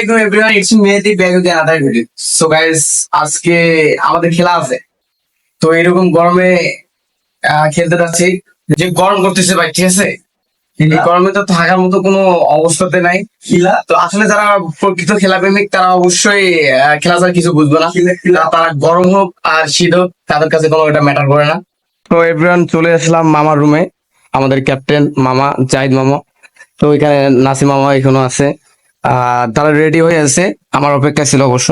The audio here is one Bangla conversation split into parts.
আলাইকুম everyone it's Mehedi other video so guys আজকে আমাদের খেলা আছে। তো এরকম গরমে খেলতে যাচ্ছি। যে গরম করতেছে ভাই ঠিক আছে? এই গরমে তো থাকার মতো কোনো অবস্থাতে নাই। খেলা? তো আসলে যারা প্রকৃত খেলা প্রেমিক তারা অবশ্যই খেলা ছাড়া কিছু বুঝবে না। তারা গরম হোক আর শীত হোক তাদের কাছে কোনো এটা ম্যাটার করে না। তো এভরিওয়ান চলে আসলাম মামার রুমে আমাদের ক্যাপ্টেন মামা জাহিদ মামা। তো এখানে নাসিম মামা এখনও আছে। তারা রেডি হয়ে আছে। আমার অপেক্ষা ছিল অবশ্য।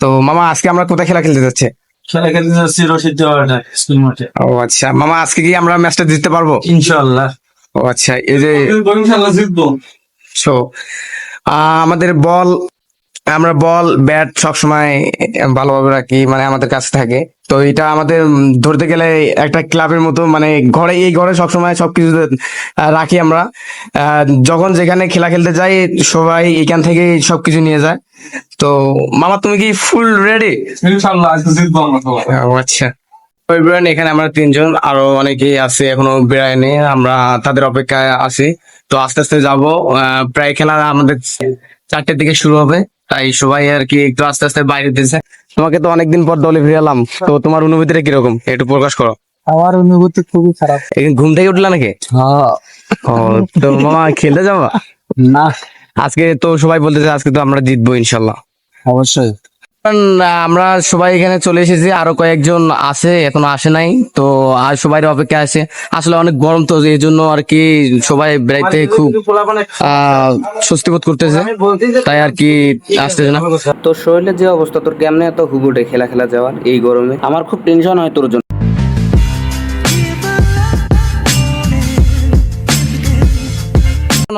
তো মামা আজকে আমরা কোথায় খেলা খেলতে যাচ্ছে? খেলা খেলতে যাচ্ছি রশিদ স্কুল মাঠে। ও আচ্ছা। মামা আজকে কি আমরা ম্যাচটা জিততে পারব? ইনশাল্লাহ ও আচ্ছা এই যে ইনশাল্লাহ জিতবো। সো আমাদের বল আমরা বল ব্যাট সবসময় ভালোভাবে রাখি মানে আমাদের কাছে থাকে। তো এটা আমাদের ধরতে গেলে একটা ক্লাবের মতো মানে ঘরে এই ঘরে সবসময় সবকিছু রাখি আমরা। যখন যেখানে খেলা খেলতে যাই সবাই এখান থেকে সবকিছু নিয়ে যায়। তো মামা তুমি কি ফুল রেডি? আচ্ছা। ওই ব্রান এখানে আমরা তিনজন আরও অনেকেই আছে এখনও বেড়ায়নি আমরা তাদের অপেক্ষায় আছি। তো আস্তে আস্তে যাব প্রায় খেলা আমাদের চারটের দিকে শুরু হবে। তাই সবাই আর কি একটু আস্তে আস্তে বাইরে দিয়েছে তোমাকে তো অনেকদিন পর দলে ফিরালাম তো তোমার অনুভূতিটা কীরকম? একটু প্রকাশ করো। আমার অনুভূতি খুবই খারাপ। ঘুম থেকে উঠলা নাকি? তো মামা খেলতে যাবা? না। আজকে তো সবাই বলতেছে আজকে তো আমরা জিতবো ইনশাল্লাহ। অবশ্যই। আমরা সবাই এখানে চলে এসেছি আরও কয়েকজন আছে এখনও আসে নাই তো আর সবাই অপেক্ষা আছে। আসলে অনেক গরম তো এই জন্য আর কি সবাই বেড়াইতে খুব আহ স্বস্তি বোধ করতেছে। তাই আর কি আসতেছে না। তোর শরীরের যে অবস্থা তোর কেমনে এত হুগুটে খেলা খেলা যাওয়ার এই গরমে? আমার খুব টেনশন হয় তোর জন্য।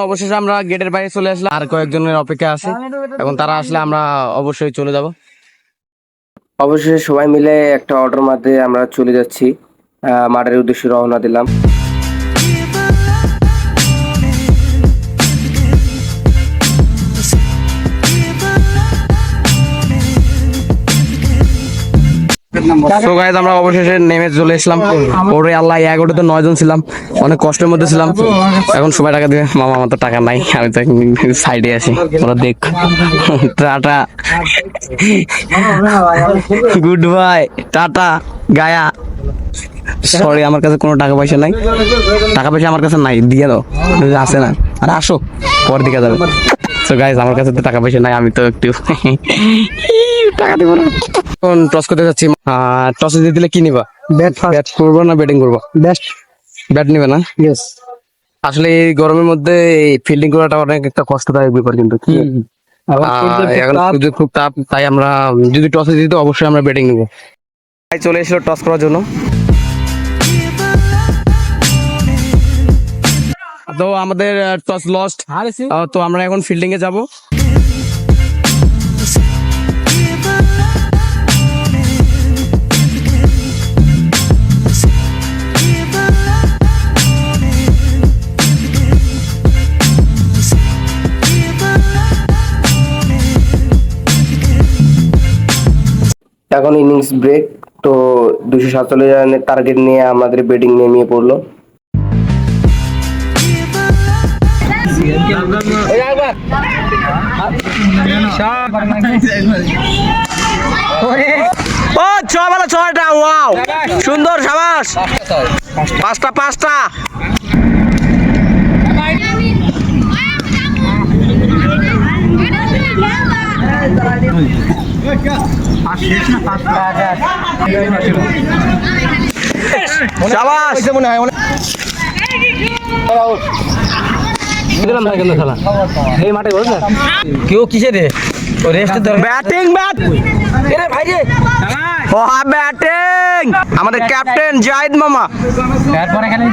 অবশেষে আমরা গেটের বাইরে চলে আসলাম। আর কয়েকজনের অপেক্ষা আছে এখন তারা আসলে আমরা অবশ্যই চলে যাব। অবশেষে সবাই মিলে একটা অর্ডার মাধ্যমে আমরা চলে যাচ্ছি। মাঠের উদ্দেশ্যে রওনা দিলাম। তো গাইজ আমরা অবশেষে নেমে চলে এসলাম ওরে আল্লাহ এগারোটা তো নয় জন ছিলাম। অনেক কষ্টের মধ্যে ছিলাম। এখন সবাই টাকা দিবে। মামা, আমার তো টাকা নাই। আমি তো সাইডে আছি। ওরা দেখ। টাটা। গুড বাই টাটা, গায়া। সরি আমার কাছে কোনো টাকা পয়সা নাই। টাকা পয়সা আমার কাছে নাই। দিয়ে দাও। আছে না। আরে আসো। পর দিকে যাবে। তো গাইজ আমার কাছে তো টাকা পয়সা নাই। আমি তো একটু টাকা দেবো না। এখন টস করতে যাচ্ছি। টস দিয়ে দিলে কি নিবা? ব্যাট ব্যাট করব না ব্যাটিং করব? বেস্ট ব্যাট নিবে না? ইয়েস আসলে এই গরমের মধ্যে ফিল্ডিং করাটা অনেক একটা কষ্টদায়ক ব্যাপার কিন্তু। কি এখন সুযোগ খুব তাপ তাই আমরা যদি টসে জিতি অবশ্যই আমরা ব্যাটিং নিবো। তাই চলে এসেছিল টস করার জন্য। তো আমাদের টস লস্ট তো আমরা এখন ফিল্ডিং এ যাব। এখন ইনিংস ব্রেক তো দুশো সাতচল্লিশ রানের টার্গেট নিয়ে আমাদের ব্যাটিং নেমিয়ে পড়ল ও ছয় বেলা ছয়টা ওয়াও সুন্দর সাবাস পাঁচটা পাঁচটা সাবাস। কেউ কিসে রে? ও রেস্ট ধর ব্যাটিং ব্যাট। এরে ভাই রে ও হ্যাঁ ব্যাটিং। আমাদের ক্যাপ্টেন জাহিদ মামা। এখানে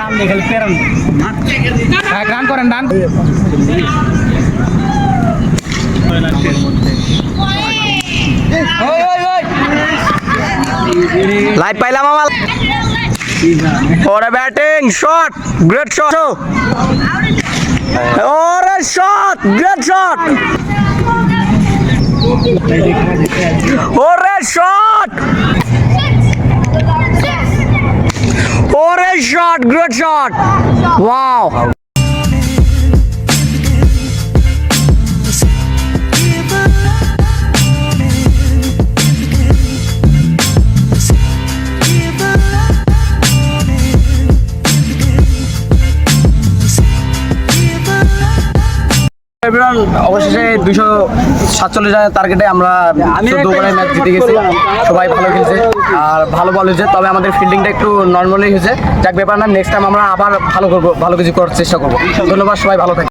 নাম পেরন রান করেন লাইভ পাইলাম মামা ওরে ব্যাটিং শট গ্রেট শট ওরে শট গ্রেট শট ওরে শট ওরে shot great shot wow everyone অবশেষে দুশো সাতচল্লিশ রানের টার্গেটে আমরা চোদ্দ ওভারে ম্যাচ জিতে গেছি। সবাই ভালো খেলছে। আর ভালো বল হয়েছে। তবে আমাদের ফিল্ডিংটা একটু নর্মালি হয়েছে। যাক ব্যাপার না নেক্সট টাইম আমরা আবার ভালো করব ভালো কিছু করার চেষ্টা করব। ধন্যবাদ সবাই ভালো থাকে